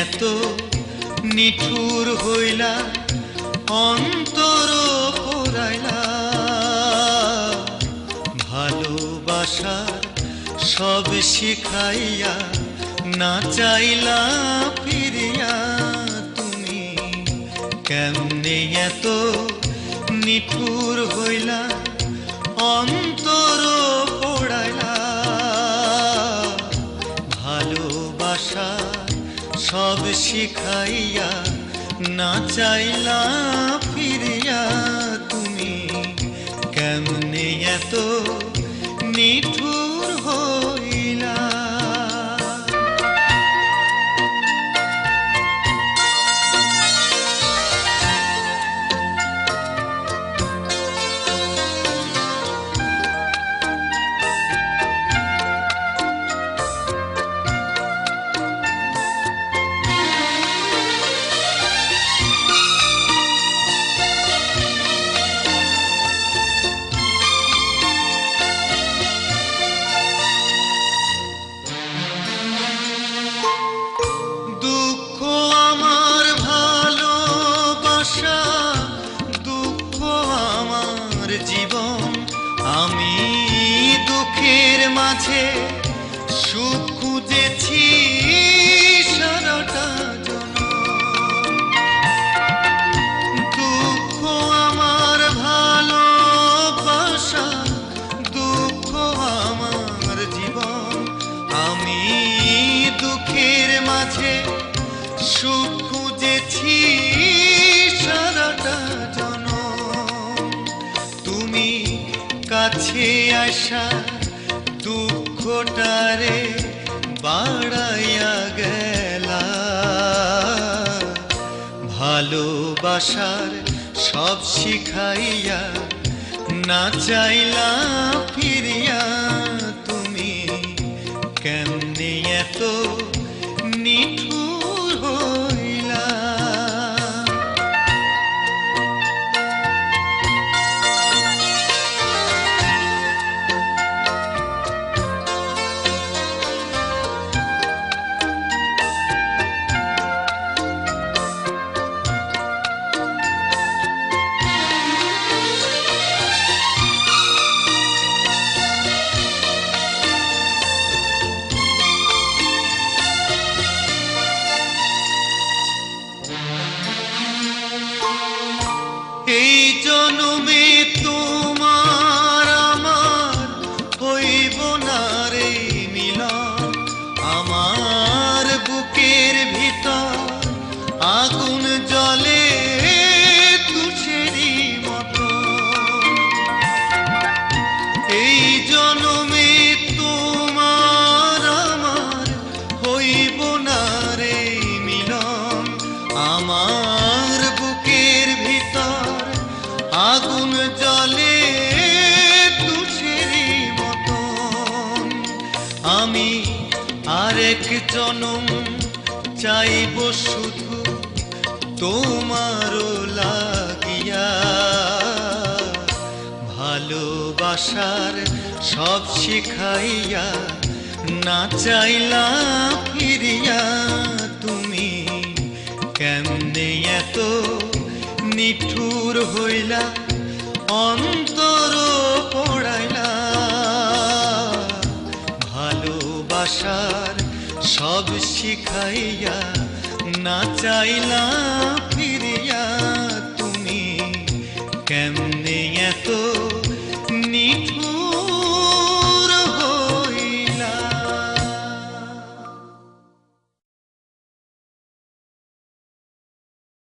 এত নিঠুর হইলা, অন্তর পোড়াইলা ভালোবাসা সব শিখাইয়া না চাইলা ফিরিয়া, তুমি কেমনে এত নিঠুর হইলা? শিখাইয়া না চাইলা ফিরিয়া তুমি। কেমনে এত নিঠুর ভালোবাসা দুঃখ আমার জীবন আমি দুঃখের মাঝে সুখ খুঁজেছি সারাটা। দুঃখ আমার ভালোবাসা, দুঃখ আমার জীবন আমি দুঃখের মাঝে সুখ আসা দুঃখটারে বাড়াইয়া গেলা। ভালোবাসার সব শিখাইয়া না চাইলা ফিরিয়া তুমি কেমনে এত নিঠুর আরেক জনম চাইব শুধু তোমারও লাগিয়া। ভালোবাসার সব শিখাইয়া না চাইলা ফিরিয়া তুমি কেমনে এত নিঠুর হইলা, অন্তর পড়াইলা। ভালোবাসার সব শিখাইয়া না চাইলা ফিরিয়া।